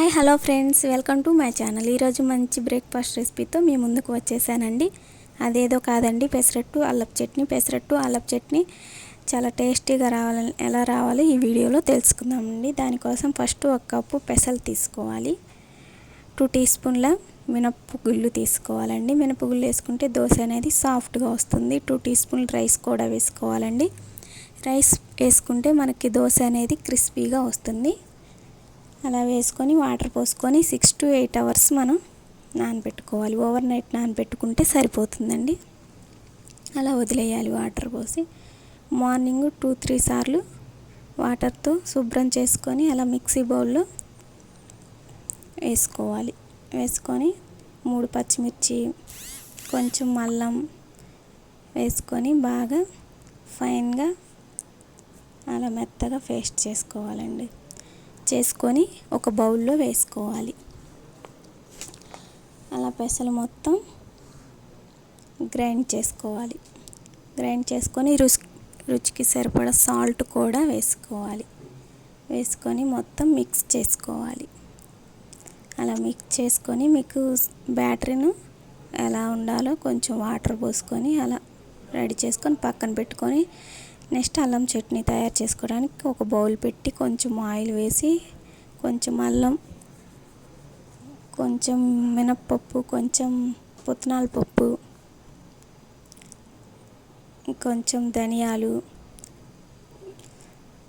Hi hello friends. Welcome to my channel. ఈరోజు మంచి breakfast రెసిపీతో మీ ముందుకు వచ్చేసానండి. అదేదో కాదండి పెసరట్టు అల్లపు చట్నీ. పెసరట్టు అల్లపు చట్నీ చాలా టేస్టీగా రావాలని ఎలా రావాలో ఈ వీడియోలో తెలుసుకుందామండి. దానికోసం ఫస్ట్ ఒక కప్పు పెసలు తీసుకోవాలి. టూ టీ స్పూన్ల మినపగుళ్ళు తీసుకోవాలండి. మినపగుళ్ళు వేసుకుంటే దోశ అనేది సాఫ్ట్గా వస్తుంది. టూ టీ స్పూన్ల రైస్ కూడా వేసుకోవాలండి. రైస్ వేసుకుంటే మనకి దోశ అనేది క్రిస్పీగా వస్తుంది. అలా వేసుకొని వాటర్ పోసుకొని సిక్స్ టు ఎయిట్ అవర్స్ మనం నానబెట్టుకోవాలి. ఓవర్ నైట్ నానబెట్టుకుంటే సరిపోతుందండి. అలా వదిలేయాలి వాటర్ పోసి. మార్నింగ్ టూ త్రీ సార్లు వాటర్తో శుభ్రం చేసుకొని అలా మిక్సీ బౌల్లో వేసుకోవాలి. వేసుకొని మూడు పచ్చిమిర్చి కొంచెం అల్లం వేసుకొని బాగా ఫైన్గా అలా మెత్తగా పేస్ట్ చేసుకోవాలండి. చేసుకొని ఒక బౌల్లో వేసుకోవాలి. అలా పెసలు మొత్తం గ్రైండ్ చేసుకోవాలి. గ్రైండ్ చేసుకొని రుచి రుచికి సరిపడా సాల్ట్ కూడా వేసుకోవాలి. వేసుకొని మొత్తం మిక్స్ చేసుకోవాలి. అలా మిక్స్ చేసుకొని మీకు బ్యాటరీను ఎలా ఉండాలో కొంచెం వాటర్ పోసుకొని అలా రెడీ చేసుకొని పక్కన పెట్టుకొని నెక్స్ట్ అల్లం చట్నీ తయారు చేసుకోవడానికి ఒక బౌల్ పెట్టి కొంచెం ఆయిల్ వేసి కొంచెం అల్లం కొంచెం మినప్పప్పు కొంచెం పుట్నాల పప్పు కొంచెం ధనియాలు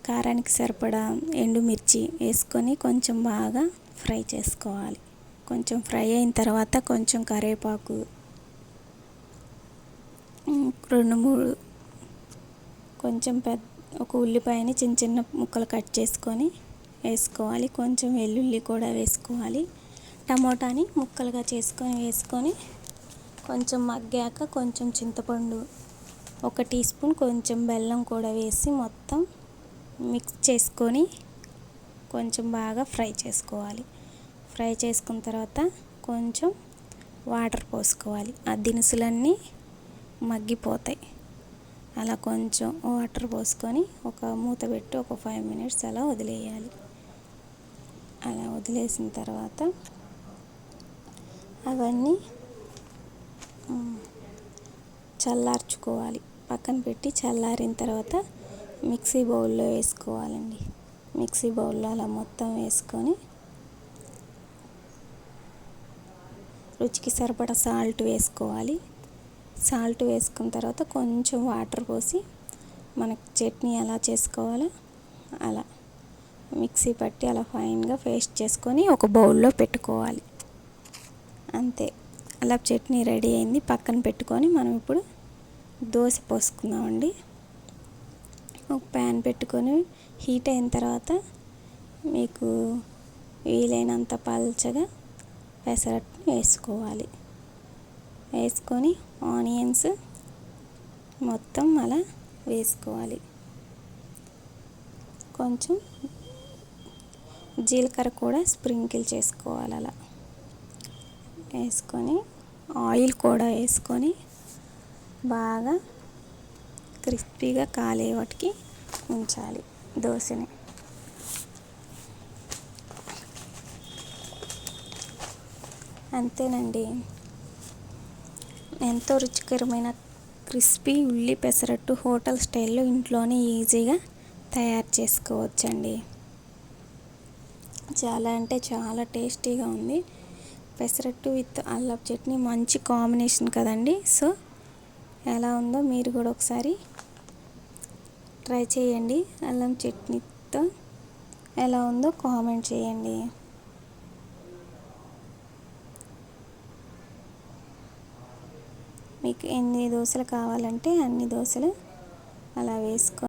కారానికి సరిపడా ఎండుమిర్చి వేసుకొని కొంచెం బాగా ఫ్రై చేసుకోవాలి. కొంచెం ఫ్రై అయిన తర్వాత కొంచెం కరివేపాకు రెండు మూడు కొంచెం పెద్ద ఒక ఉల్లిపాయని చిన్న చిన్న ముక్కలు కట్ చేసుకొని వేసుకోవాలి. కొంచెం వెల్లుల్లి కూడా వేసుకోవాలి. టమోటాని ముక్కలుగా చేసుకొని వేసుకొని కొంచెం మగ్గాక కొంచెం చింతపండు ఒక టీ స్పూన్ కొంచెం బెల్లం కూడా వేసి మొత్తం మిక్స్ చేసుకొని కొంచెం బాగా ఫ్రై చేసుకోవాలి. ఫ్రై చేసుకున్న తర్వాత కొంచెం వాటర్ పోసుకోవాలి. ఆ దినుసులన్నీ మగ్గిపోతాయి. అలా కొంచెం వాటర్ పోసుకొని ఒక మూత పెట్టి ఒక ఫైవ్ మినిట్స్ అలా వదిలేయాలి. అలా వదిలేసిన తర్వాత అవన్నీ చల్లార్చుకోవాలి. పక్కన పెట్టి చల్లారిన తర్వాత మిక్సీ బౌల్లో వేసుకోవాలండి. మిక్సీ బౌల్లో అలా మొత్తం వేసుకొని రుచికి సరిపడా సాల్ట్ వేసుకోవాలి. సాల్ట్ వేసుకున్న తర్వాత కొంచెం వాటర్ పోసి మనకు చట్నీ ఎలా చేసుకోవాలో అలా మిక్సీ పట్టి అలా ఫైన్గా పేస్ట్ చేసుకొని ఒక బౌల్లో పెట్టుకోవాలి. అంతే. అలా చట్నీ రెడీ అయింది. పక్కన పెట్టుకొని మనం ఇప్పుడు దోశ పోసుకుందామండి. ఒక ప్యాన్ పెట్టుకొని హీట్ అయిన తర్వాత మీకు వీలైనంత పల్చగా పెసరట్టు వేసుకోవాలి. వేసుకొని ఆనియన్స్ మొత్తం అలా వేసుకోవాలి. కొంచెం జీలకర్ర కూడా స్ప్రింకిల్ చేసుకోవాలి అలా. వేసుకొని ఆయిల్ కూడా వేసుకొని బాగా క్రిస్పీగా కాలే వాటికి ఉంచాలి దోశని. అంతేనండి. ఎంతో రుచికరమైన క్రిస్పీ ఉల్లి పెసరట్టు హోటల్ స్టైల్లో ఇంట్లోనే ఈజీగా తయారు చేసుకోవచ్చండి. చాలా అంటే చాలా టేస్టీగా ఉంది. పెసరట్టు విత్ అల్లం చట్నీ మంచి కాంబినేషన్ కదండి. సో ఎలా ఉందో మీరు కూడా ఒకసారి ట్రై చేయండి. అల్లం చట్నీతో ఎలా ఉందో కామెంట్ చేయండి. మీకు ఎన్ని దోశలు కావాలంటే అన్ని దోశలు అలా వేసుకో